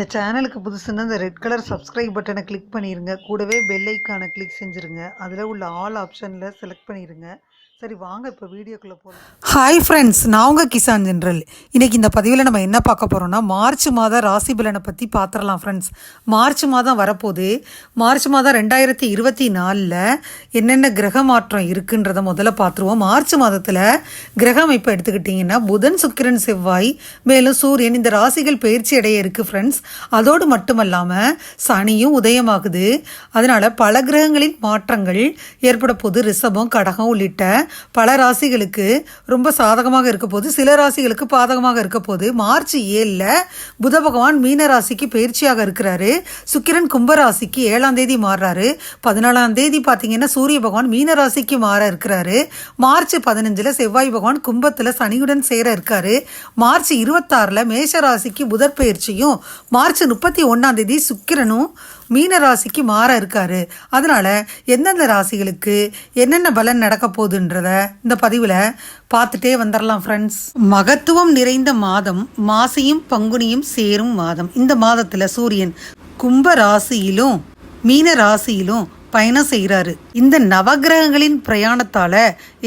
இந்த சேனலுக்கு புதுசுன்னா இந்த ரெட் கலர் சப்ஸ்கிரைப் பட்டனை கிளிக் பண்ணிடுங்க கூடவே பெல் ஐக்கானை கிளிக் செஞ்சுருங்க. அதில் உள்ள ஆல் ஆப்ஷனில் செலக்ட் பண்ணிடுங்க சரி வாங்க இப்போ வீடியோக்குள்ளே போகலாம் ஹாய் ஃப்ரெண்ட்ஸ் நான் உங்கள் கிசான் ஜென்ரல். இன்றைக்கி இந்த பதிவில் நம்ம என்ன பார்க்க போகிறோம்னா மார்ச் மாதம் ராசி பலனை பற்றி பார்த்துடலாம் ஃப்ரெண்ட்ஸ் மார்ச் மாதம் வரப்போகுது. மார்ச் மாதம் ரெண்டாயிரத்தி இருபத்தி நாலில் என்னென்ன கிரக மாற்றம் இருக்குன்றதை முதல்ல பார்த்துருவோம் மார்ச் மாதத்தில் கிரக அமைப்பை எடுத்துக்கிட்டிங்கன்னா புதன் சுக்கிரன் செவ்வாய் மேலும் சூரியன் இந்த ராசிகள் பயிற்சி அடைய இருக்குது ஃப்ரெண்ட்ஸ் அதோடு மட்டுமல்லாமல் சனியும் உதயமாகுது. அதனால் பல கிரகங்களின் மாற்றங்கள் ஏற்பட போது ரிஷபம் கடகம் உள்ளிட்ட பல ராசிகளுக்கு ரொம்ப சாதகமாக இருக்க போது சில ராசிகளுக்கு பாதகமாக இருக்க போது மார்ச் ஏழில் புத பகவான் மீன ராசிக்கு பயிற்சியாக இருக்கிறாரு. சுக்கிரன் கும்ப ராசிக்கு ஏழாம் தேதி மாறுறாரு. பதினாலாம் தேதி பார்த்தீங்கன்னா சூரிய பகவான் மீன ராசிக்கு மாற இருக்கிறாரு. மார்ச் பதினஞ்சில் செவ்வாய் பகவான் கும்பத்தில் சனியுடன் சேர இருக்காரு. மார்ச் இருபத்தாறில் மேஷ ராசிக்கு புதற்பயிற்சியும் மார்ச் முப்பத்தி ஒன்றாம் தேதி சுக்கிரனும் மீன ராசிக்கு மாற இருக்காரு. அதனால எந்தெந்த ராசிகளுக்கு என்னென்ன பலன் நடக்க போகுதுன்றத இந்த பதிவில் பார்த்துட்டே வந்துடலாம் ஃப்ரெண்ட்ஸ் மகத்துவம் நிறைந்த மாதம் மாசியும் பங்குனியும் சேரும் மாதம். இந்த மாதத்தில் சூரியன் கும்ப ராசியிலும் மீன ராசியிலும் பயணம் செய்கிறாரு இந்த நவகிரகங்களின் பிரயாணத்தால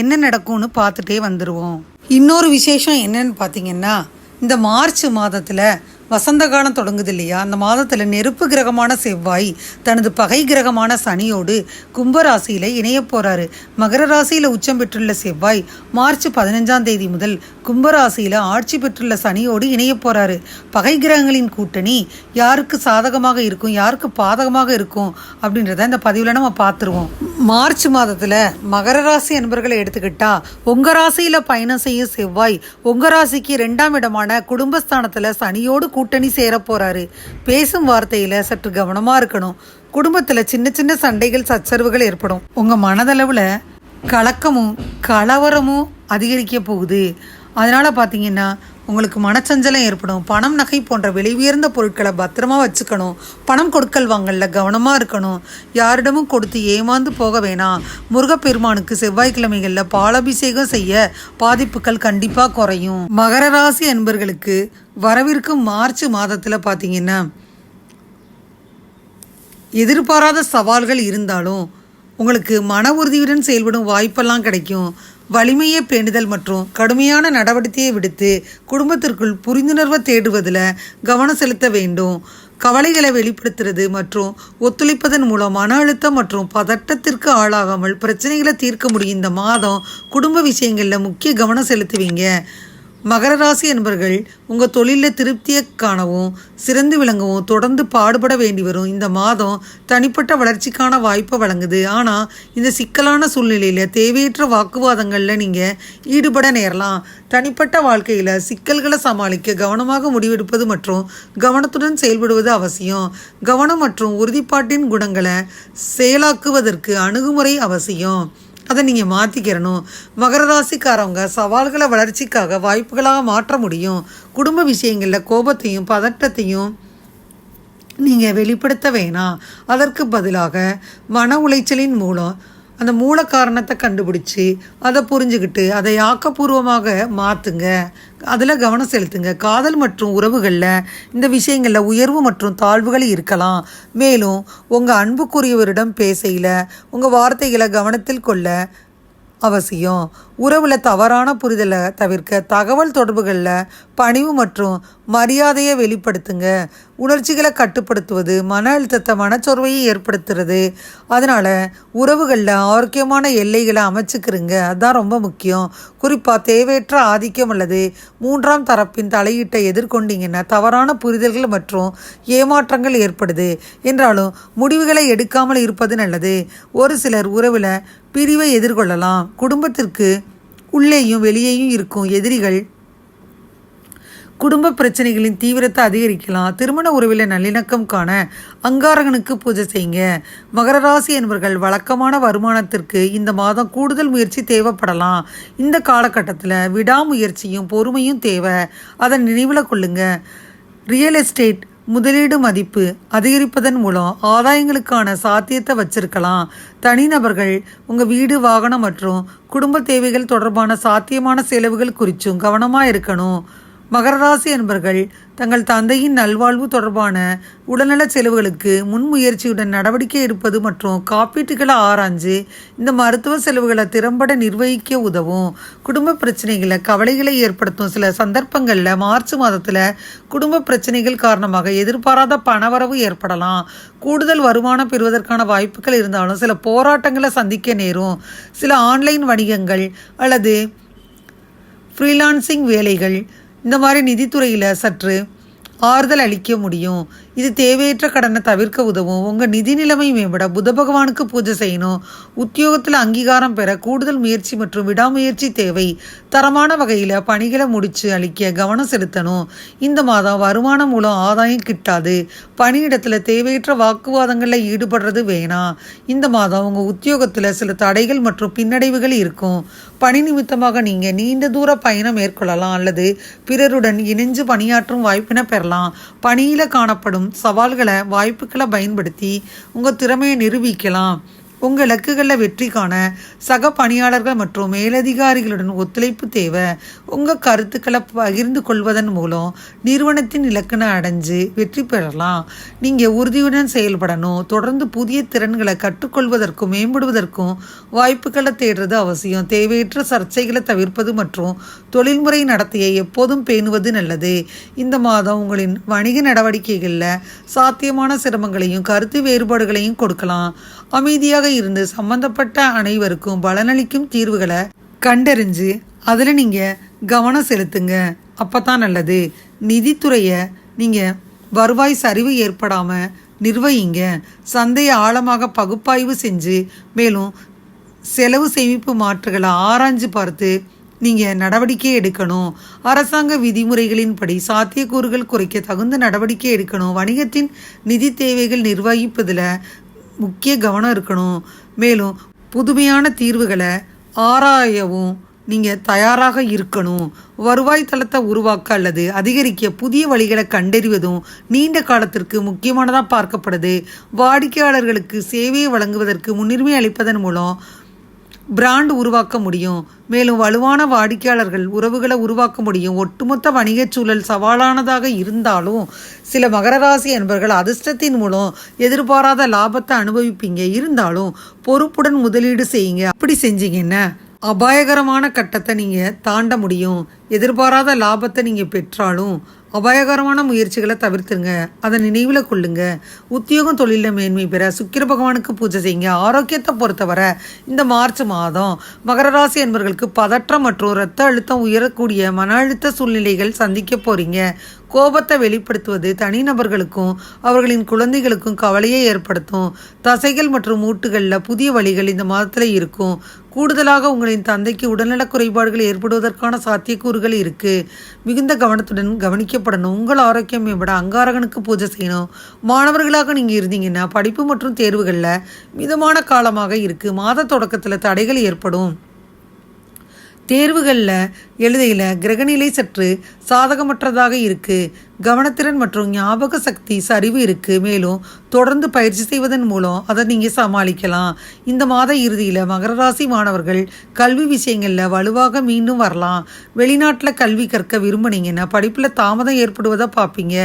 என்ன நடக்கும்னு பார்த்துட்டே வந்துடுவோம் இன்னொரு விசேஷம் என்னன்னு பார்த்தீங்கன்னா இந்த மார்ச் மாதத்தில் வசந்த காலம் தொடங்குது இல்லையா அந்த மாதத்தில் நெருப்பு கிரகமான செவ்வாய் தனது பகை கிரகமான சனியோடு கும்பராசியில் இணைய போகிறாரு மகர ராசியில் உச்சம் பெற்றுள்ள செவ்வாய் மார்ச் பதினஞ்சாம் தேதி முதல் கும்பராசியில் ஆட்சி பெற்றுள்ள சனியோடு இணைய போகிறாரு பகை கிரகங்களின் கூட்டணி யாருக்கு சாதகமாக இருக்கும் யாருக்கு பாதகமாக இருக்கும் அப்படின்றத இந்த பதிவில் நம்ம பார்த்துருவோம். மார்ச் மாதத்தில் மகர ராசி அன்பர்களை எடுத்துக்கிட்டா உங்கள் ராசியில் பயணம் செய்யும் செவ்வாய் உங்கள் ராசிக்கு ரெண்டாம் இடமான குடும்பஸ்தானத்தில் சனியோடு கூட்டணி சேர போறாரு. பேசும் வார்த்தையில் சற்று கவனமாக இருக்கணும். குடும்பத்தில் சின்ன சின்ன சண்டைகள் சச்சரவுகள் ஏற்படும். உங்கள் மனதளவில் கலக்கமும் கலவரமும் அதிகரிக்க போகுது. அதனால் பார்த்தீங்கன்னா உங்களுக்கு மனச்சஞ்சலம் ஏற்படும். பணம் நகை போன்ற விலை உயர்ந்த பொருட்களை பத்திரமா வச்சுக்கணும். பணம் கொடுக்கல் வாங்கல கவனமாக இருக்கணும். யாரிடமும் கொடுத்து ஏமாந்து போக வேணாம். முருகப்பெருமானுக்கு செவ்வாய்க்கிழமைகளில் பாலாபிஷேகம் செய்ய பாதிப்புகள் கண்டிப்பாக குறையும். மகர ராசி அன்பர்களுக்கு வரவிருக்கும் மார்ச் மாதத்தில் பார்த்தீங்கன்னா எதிர்பாராத சவால்கள் இருந்தாலும் உங்களுக்கு மன உறுதியுடன் செயல்படும் வாய்ப்பெல்லாம் கிடைக்கும். வலிமையை பேணுதல் மற்றும் கடுமையான நடவடிக்கையை விடுத்து குடும்பத்திற்குள் புரிந்துணர்வை தேடுவதில் கவனம் செலுத்த வேண்டும். கவலைகளை வெளிப்படுத்துறது மற்றும் ஒத்துழைப்பதன் மூலம் மன அழுத்தம் மற்றும் பதட்டத்திற்கு ஆளாகாமல் பிரச்சனைகளை தீர்க்க முடியும். இந்த மாதம் குடும்ப விஷயங்களில் முக்கிய கவனம் செலுத்துவீங்க. மகர ராசி என்பர்கள் உங்கள் தொழிலில் திருப்தியை காணவும் சிறந்து விளங்கவும் தொடர்ந்து பாடுபட வேண்டி வரும். இந்த மாதம் தனிப்பட்ட வளர்ச்சிக்கான வாய்ப்பை வழங்குது. ஆனால் இந்த சிக்கலான சூழ்நிலையில் தேவையற்ற வாக்குவாதங்களில் நீங்கள் ஈடுபட நேரலாம். தனிப்பட்ட வாழ்க்கையில் சிக்கல்களை சமாளிக்க கவனமாக முடிவெடுப்பது மற்றும் கவனத்துடன் செயல்படுவது அவசியம். கவனம் மற்றும் உறுதிப்பாட்டின் குணங்களை செயலாக்குவதற்கு அணுகுமுறை அவசியம். அதை நீங்கள் மாற்றிக்கிறணும் மகர ராசிக்காரவங்க சவால்களை வளர்ச்சிக்காக வாய்ப்புகளாக மாற்ற முடியும். குடும்ப விஷயங்களில் கோபத்தையும் பதட்டத்தையும் நீங்கள் வெளிப்படுத்த வேணாம். அதற்கு பதிலாக மன உளைச்சலின் மூலம் அந்த மூல காரணத்தை கண்டுபிடிச்சி அதை புரிஞ்சுக்கிட்டு அதை ஆக்கப்பூர்வமாக மாற்றுங்க அதில் கவனம் செலுத்துங்க. காதல் மற்றும் உறவுகளில் இந்த விஷயங்களில் உயர்வு மற்றும் தாழ்வுகள் இருக்கலாம். மேலும் உங்கள் அன்புக்குரியவரிடம் பேசையில் உங்கள் வார்த்தைகளை கவனத்தில் கொள்ள அவசியம். உறவில் தவறான புரிதலை தவிர்க்க தகவல் தொடர்புகளில் பணிவு மற்றும் மரியாதையை வெளிப்படுத்துங்க. உணர்ச்சிகளை கட்டுப்படுத்துவது மன அழுத்தத்தை மனச்சோர்வையை ஏற்படுத்துறது. அதனால் உறவுகளில் ஆரோக்கியமான எல்லைகளை அமைச்சுக்கிறீங்க. அதுதான் ரொம்ப முக்கியம். குறிப்பாக தேவையற்ற ஆதிக்கம் அல்லது மூன்றாம் தரப்பின் தலையீட்டை எதிர்கொண்டீங்கன்னா தவறான புரிதல்கள் மற்றும் ஏமாற்றங்கள் ஏற்படுது. என்றாலும் முடிவுகளை எடுக்காமல் இருப்பது நல்லது. ஒரு சிலர் உறவில் பிரிவை எதிர்கொள்ளலாம். குடும்பத்திற்கு உள்ளேயும் வெளியேயும் இருக்கும் எதிரிகள். குடும்ப பிரச்சனைகளின் தீவிரத்தை அதிகரிக்கலாம். திருமண உறவில் நல்லிணக்கம் காண அங்காரகனுக்கு பூஜை செய்யுங்க. மகர ராசி என்பவர்கள் வழக்கமான வருமானத்திற்கு இந்த மாதம் கூடுதல் முயற்சி தேவைப்படலாம். இந்த காலகட்டத்தில் விடாமுயற்சியும் பொறுமையும் தேவை. அதை நினைவில் கொள்ளுங்க. ரியல் எஸ்டேட் முதலீடு மதிப்பு அதிகரிப்பதன் மூலம் ஆதாயங்களுக்கான சாத்தியத்தை வச்சிருக்கலாம். தனிநபர்கள் உங்கள் வீடு வாகனம் மற்றும் குடும்ப தேவைகள் தொடர்பான சாத்தியமான செலவுகள் குறித்தும் கவனமாக இருக்கணும். மகரராசி ராசி தங்கள் தந்தையின் நல்வாழ்வு தொடர்பான உடல்நல செலவுகளுக்கு முன்முயற்சியுடன் நடவடிக்கை எடுப்பது மற்றும் காப்பீட்டுகளை ஆராய்ஞ்சு இந்த மருத்துவ செலவுகளை திறம்பட நிர்வகிக்க உதவும். குடும்ப பிரச்சனைகளை கவலைகளை ஏற்படுத்தும் சில சந்தர்ப்பங்களில் மார்ச் மாதத்தில் குடும்ப பிரச்சனைகள் காரணமாக எதிர்பாராத பணவரவு ஏற்படலாம். கூடுதல் வருமானம் பெறுவதற்கான வாய்ப்புகள் இருந்தாலும் சில போராட்டங்களை சந்திக்க நேரும். சில ஆன்லைன் வணிகங்கள் அல்லது ஃப்ரீலான்சிங் வேலைகள் இந்த மாதிரி நிதித்துறையில் சற்று ஆறுதல் அளிக்க முடியும். இது தேவையற்ற கடனை தவிர்க்க உதவும். உங்கள் நிதி நிலைமை மேம்பட புத பகவானுக்கு பூஜை செய்யணும். உத்தியோகத்தில் அங்கீகாரம் பெற கூடுதல் முயற்சி மற்றும் விடாமுயற்சி தேவை. தரமான வகையில் பணிகளை முடித்து அளிக்க கவனம் செலுத்தணும். இந்த மாதம் வருமானம் மூலம் ஆதாயம் கிட்டாது. பணியிடத்தில் தேவையற்ற வாக்குவாதங்களில் ஈடுபடுறது வேணாம் இந்த மாதம் உங்கள் உத்தியோகத்தில் சில தடைகள் மற்றும் பின்னடைவுகள் இருக்கும். பணி நிமித்தமாக நீங்கள் நீண்ட தூர பயணம் மேற்கொள்ளலாம் அல்லது பிறருடன் இணைஞ்சு பணியாற்றும் வாய்ப்பினை பெறலாம். பணியில் காணப்படும் சவால்களை வாய்ப்புகளை பயன்படுத்தி உங்கள் திறமையை நிரூபிக்கலாம். உங்கள் இலக்குகளில் வெற்றி காண சக பணியாளர்கள் மற்றும் மேலதிகாரிகளுடன் ஒத்துழைப்பு தேவை உங்கள் கருத்துக்களை பகிர்ந்து கொள்வதன் மூலம் நிறுவனத்தின் இலக்கினை அடைஞ்சு வெற்றி பெறலாம். நீங்கள் உறுதியுடன் செயல்படணும். தொடர்ந்து புதிய திறன்களை கற்றுக்கொள்வதற்கும் மேம்படுவதற்கும் வாய்ப்புகளை தேடுறது அவசியம். தேவையற்ற சர்ச்சைகளை தவிர்ப்பது மற்றும் தொழில்முறை நடத்தையை எப்போதும் பேணுவது நல்லது. இந்த மாதம் உங்களின் வணிக நடவடிக்கைகளில் சாத்தியமான சிரமங்களையும் கருத்து வேறுபாடுகளையும் கொடுக்கலாம். அமைதியாக இருந்து சம்பந்தப்பட்ட அனைவருக்கும் பலனளிக்கும் தீர்வுகளை கண்டறிஞ்சு அதில் நீங்கள் கவனம் செலுத்துங்க. அப்போ தான் நல்லது. நிதித்துறையை நீங்கள் வருவாய் சரிவு ஏற்படாமல் நிர்வகிங்க. சந்தையை ஆழமாக பகுப்பாய்வு செஞ்சு மேலும் செலவு சேமிப்பு மாற்றுகளை ஆராய்ஞ்சு பார்த்து நீங்கள் நடவடிக்கை எடுக்கணும். அரசாங்க விதிமுறைகளின்படி சாத்தியக்கூறுகள் குறைக்க தகுந்த நடவடிக்கை எடுக்கணும். வணிகத்தின் நிதி தேவைகள் நிர்வகிப்பதில் முக்கிய கவனம் இருக்கணும். மேலும் புதுமையான தீர்வுகளை ஆராயவும் நீங்கள் தயாராக இருக்கணும். வருவாய் தளத்தை உருவாக்க அல்லது அதிகரிக்க புதிய வழிகளை கண்டறிவதும் நீண்ட காலத்திற்கு முக்கியமானதாக பார்க்கப்படுது. வாடிக்கையாளர்களுக்கு சேவையை வழங்குவதற்கு முன்னுரிமை அளிப்பதன் மூலம் பிராண்ட் உருவாக்க முடியும். மேலும் வலுவான வாடிக்கையாளர்கள் உறவுகளை உருவாக்க முடியும். ஒட்டுமொத்த வணிகச் சூழல் சவாலானதாக இருந்தாலும் சில மகர ராசி அன்பர்கள் அதிர்ஷ்டத்தின் மூலம் எதிர்பாராத லாபத்தை அனுபவிப்பீங்க. இருந்தாலும் பொறுப்புடன் முதலீடு செய்யுங்க. அப்படி செஞ்சீங்கன்னா அபாயகரமான கட்டத்தை நீங்கள் தாண்ட முடியும். எதிர்பாராத லாபத்தை நீங்கள் பெற்றாலும் அபாயகரமான முயற்சிகளை தவிர்த்துருங்க. அதை நினைவில் கொள்ளுங்க. உத்தியோகம் தொழிலில் மேன்மை பெற சுக்கிர பகவானுக்கு பூஜை செய்யுங்க. ஆரோக்கியத்தை பொறுத்தவரை இந்த மார்ச் மாதம் மகர ராசி என்பவர்களுக்கு பதற்றம் மற்றும் இரத்த அழுத்தம் உயரக்கூடிய மன அழுத்த சூழ்நிலைகள் சந்திக்க போகிறீங்க கோபத்தை வெளிப்படுத்துவது தனிநபர்களுக்கும் அவர்களின் குழந்தைகளுக்கும் கவலையை ஏற்படுத்தும். தசைகள் மற்றும் மூட்டுகளில் புதிய வழிகள் இந்த மாதத்தில் இருக்கும். கூடுதலாக உங்களின் தந்தைக்கு உடல்நலக் குறைபாடுகள் ஏற்படுவதற்கான சாத்தியக்கூறுகள் இருக்கு. மிகுந்த கவனத்துடன் கவனிக்க ஆரோக்கியப்படணும் உங்கள் ஆரோக்கியம் மேம்பட அங்காரகனுக்கு பூஜை செய்யணும். மாணவர்களாக நீங்கள் இருந்தீங்கன்னா படிப்பு மற்றும் தேர்வுகளில் மிதமான காலமாக இருக்குது மாத தொடக்கத்தில் தடைகள் ஏற்படும். தேர்வுகளில் எழுதையில் கிரகநிலை சற்று சாதகமற்றதாக இருக்குது கவனத்திறன் மற்றும் ஞாபக சக்தி சரிவு இருக்குது மேலும் தொடர்ந்து பயிற்சி செய்வதன் மூலம் அதை நீங்கள் சமாளிக்கலாம். இந்த மாத இறுதியில் மகர ராசி மாணவர்கள் கல்வி விஷயங்களில் வலுவாக மீண்டும் வரலாம். வெளிநாட்டில் கல்வி கற்க விரும்புனீங்கன்னா படிப்பில் தாமதம் ஏற்படுவதை பார்ப்பீங்க.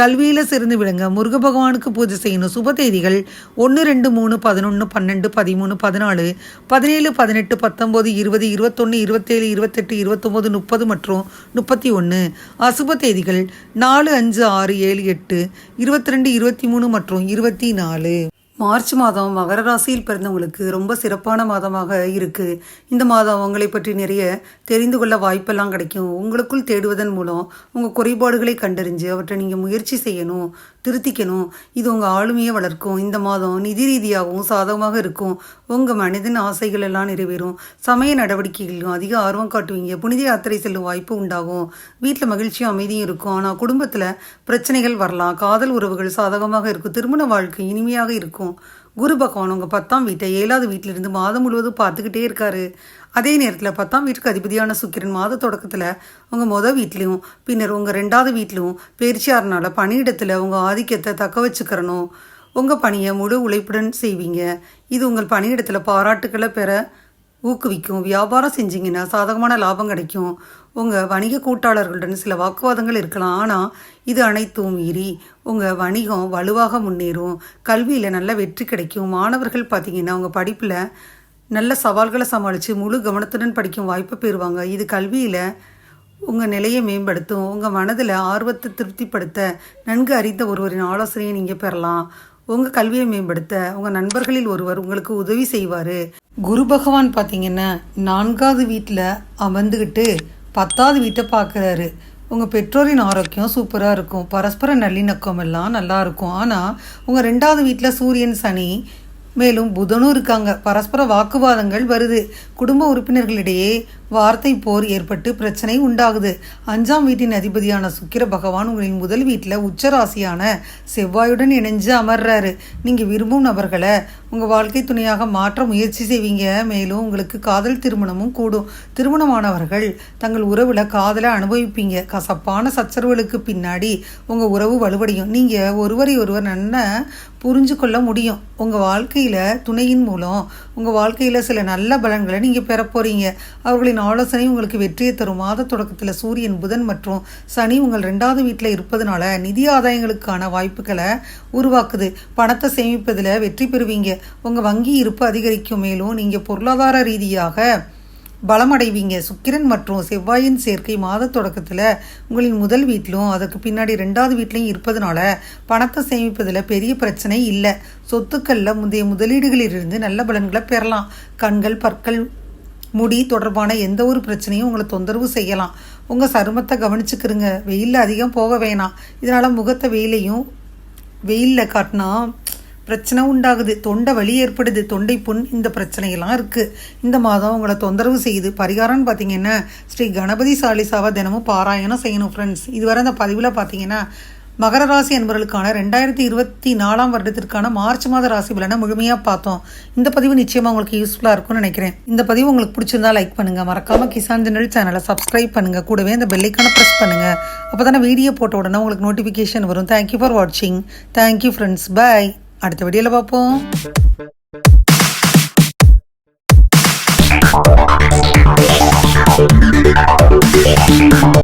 கல்வியில் சிறந்து விடுங்க முருக பகவானுக்கு பூஜை செய்யணும். சுப தேதிகள் ஒன்று ரெண்டு மூணு பதினொன்று பன்னெண்டு பதிமூணு பதினாலு பதினேழு பதினெட்டு பத்தொம்போது இருபது இருபத்தொன்று இருபத்தேழு இருபத்தெட்டு இருபத்தொம்போது முப்பது மற்றும் முப்பத்தி ஒன்று அசுப தேதிகள் நாலு அஞ்சு ஆறு ஏழு எட்டு இருபத்தி ரெண்டு இருபத்தி மூணு மற்றும் இருபத்தி நாலு. மார்ச் மாதம் மகர ராசியில் பிறந்தவங்களுக்கு ரொம்ப சிறப்பான மாதமாக இருக்குது இந்த மாதம் உங்களை பற்றி நிறைய தெரிந்து கொள்ள வாய்ப்பெல்லாம் கிடைக்கும். உங்களுக்குள் தேடுவதன் மூலம் உங்கள் குறைபாடுகளை கண்டறிஞ்சு அவற்றை நீங்கள் முயற்சி செய்யணும். திருத்திக்கணும். இது உங்கள் ஆளுமையை வளர்க்கும். இந்த மாதம் நிதி ரீதியாகவும் சாதகமாக இருக்கும். உங்கள் மனிதன் ஆசைகள் எல்லாம் நிறைவேறும். சமய நடவடிக்கைகளிலும் அதிக ஆர்வம் காட்டுவீங்க. புனித யாத்திரை செல்லும் வாய்ப்பு உண்டாகும். வீட்டில் மகிழ்ச்சியும் அமைதியும் இருக்கும். ஆனால் குடும்பத்தில் பிரச்சனைகள் வரலாம். காதல் உறவுகள் சாதகமாக இருக்கும். திருமண வாழ்க்கை இனிமையாக இருக்கும். குரு பகவான் உங்கள் பத்தாம் வீட்டை ஏழாவது வீட்டிலிருந்து மாதம் முழுவதும் பார்த்துக்கிட்டே இருக்காரு. அதே நேரத்தில் பத்தாம் வீட்டுக்கு அதிபதியான சுக்கிரன் மாத தொடக்கத்தில் உங்கள் மொதல் வீட்லேயும் பின்னர் உங்கள் ரெண்டாவது வீட்லேயும் பயிற்சியாரனால பணியிடத்தில் உங்கள் ஆதிக்கத்தை தக்க வச்சுக்கிறணும். உங்கள் பணியை முழு உழைப்புடன் செய்வீங்க. இது உங்கள் பணியிடத்தில் பாராட்டுக்களை பெற ஊக்குவிக்கும். வியாபாரம் செஞ்சீங்கன்னா சாதகமான லாபம் கிடைக்கும். உங்கள் வணிக கூட்டாளர்களுடன் சில வாக்குவாதங்கள் இருக்கலாம். ஆனால் இது அனைத்தும் மீறி உங்கள் வணிகம் வலுவாக முன்னேறும். கல்வியில் நல்ல வெற்றி கிடைக்கும். மாணவர்கள் பார்த்தீங்கன்னா உங்கள் படிப்பில் நல்ல சவால்களை சமாளித்து முழு கவனத்துடன் படிக்கும் வாய்ப்பை பெறுவாங்க. இது கல்வியில் உங்கள் நிலையை மேம்படுத்தும். உங்கள் மனதில் ஆர்வத்தை திருப்திப்படுத்த நன்கு அறிந்த ஒருவரின் ஆலோசனையை நீங்கள் பெறலாம். உங்கள் கல்வியை மேம்படுத்த உங்கள் நண்பர்களில் ஒருவர் உங்களுக்கு உதவி செய்வார். குரு பகவான் பார்த்தீங்கன்னா நான்காவது வீட்டில் அமர்ந்துக்கிட்டு பத்தாவது வீட்டை பார்க்குறாரு. உங்கள் பெற்றோரின் ஆரோக்கியம் சூப்பராக இருக்கும். பரஸ்பர நல்லிணக்கம் எல்லாம் நல்லா இருக்கும். ஆனால் உங்கள் ரெண்டாவது வீட்டில் சூரியன் சனி மேலும் புதனும் இருக்காங்க. பரஸ்பர வாக்குவாதங்கள் வருது. குடும்ப உறுப்பினர்களிடையே வார்த்தை போர் ஏற்பட்டு பிரச்சனை உண்டாகுது. அஞ்சாம் வீட்டின் அதிபதியான சுக்கிர பகவான் உங்களின் முதல் வீட்டில் உச்சராசியான செவ்வாயுடன் இணைஞ்சு அமர்றாரு. நீங்கள் விரும்பும் நபர்களை உங்கள் வாழ்க்கை துணையாக மாற்ற முயற்சி செய்வீங்க. மேலும் உங்களுக்கு காதல் திருமணமும் கூடும். திருமணமானவர்கள் தங்கள் உறவில் காதலை அனுபவிப்பீங்க. கசப்பான சச்சரவுகளுக்கு பின்னாடி உங்கள் உறவு வலுவடையும். நீங்கள் ஒருவரை ஒருவர் நன்ன புரிஞ்சு கொள்ள முடியும். உங்கள் வாழ்க்கையில் துணையின் மூலம் உங்கள் வாழ்க்கையில் சில நல்ல பலன்களை நீங்கள் பெற போகிறீங்க அவர்களின் ஆலோசனை உங்களுக்கு வெற்றியை தரும். மாத தொடக்கத்தில் சூரியன் புதன் மற்றும் சனி உங்கள் ரெண்டாவது வீட்டில் இருப்பதனால நிதி ஆதாயங்களுக்கான வாய்ப்புகளை உருவாக்குது. பணத்தை சேமிப்பதில் வெற்றி பெறுவீங்க. உங்கள் வங்கி இருப்பு அதிகரிக்கும். மேலும் நீங்கள் பொருளாதார ரீதியாக பலமடைவீங்க. சுக்கிரன் மற்றும் செவ்வாயின் சேர்க்கை மாத தொடக்கத்தில் உங்களின் முதல் வீட்டிலும் அதற்கு பின்னாடி ரெண்டாவது வீட்லையும் இருப்பதனால பணத்தை சேமிப்பதில் பெரிய பிரச்சனை இல்லை. சொத்துக்களில் முந்தைய முதலீடுகளிலிருந்து நல்ல பலன்களை பெறலாம். கண்கள் பற்கள் முடி தொடர்பான எந்த ஒரு பிரச்சனையும் உங்களை தொந்தரவு செய்யலாம். உங்கள் சருமத்தை கவனிச்சுக்கிறங்க வெயிலில் அதிகம் போக வேணாம். இதனால் முகத்தை வெயிலையும் வெயிலில் காட்டினா பிரச்சனை உண்டாகுது. தொண்டை வலி ஏற்படுது. தொண்டை புண் இந்த பிரச்சனையெல்லாம் இருக்குது இந்த மாதம் உங்களை தொந்தரவு செய்யுது. பரிகாரம்னு பார்த்தீங்கன்னா ஸ்ரீ கணபதி சாலிசாவை தினமும் பாராயணம் செய்யணும் ஃப்ரெண்ட்ஸ் இதுவரை அந்த பதிவில் பார்த்தீங்கன்னா மகர ராசி என்பவர்களுக்கான ரெண்டாயிரத்தி இருபத்தி நாலாம் வருடத்திற்கான மார்ச் மாத ராசி பலனை முழுமையாக பார்த்தோம். இந்த பதிவு நிச்சயமாக உங்களுக்கு யூஸ்ஃபுல்லாக இருக்கும்னு நினைக்கிறேன். இந்த பதிவு உங்களுக்கு பிடிச்சிருந்தா லைக் பண்ணுங்கள் மறக்காமல் கிசான் ஜெனரல் சேனலை சப்ஸ்கிரைப் பண்ணுங்கள் கூடவே இந்த பெல்லைக்கான ப்ரெஸ் பண்ணுங்கள் அப்போ தானே வீடியோ போட்ட உடனே உங்களுக்கு நோட்டிஃபிகேஷன் வரும். தேங்க்யூ ஃபார் வாட்சிங் தேங்க்யூ ஃப்ரெண்ட்ஸ் பாய் அடுத்த வீடியோவில் பார்ப்போம்.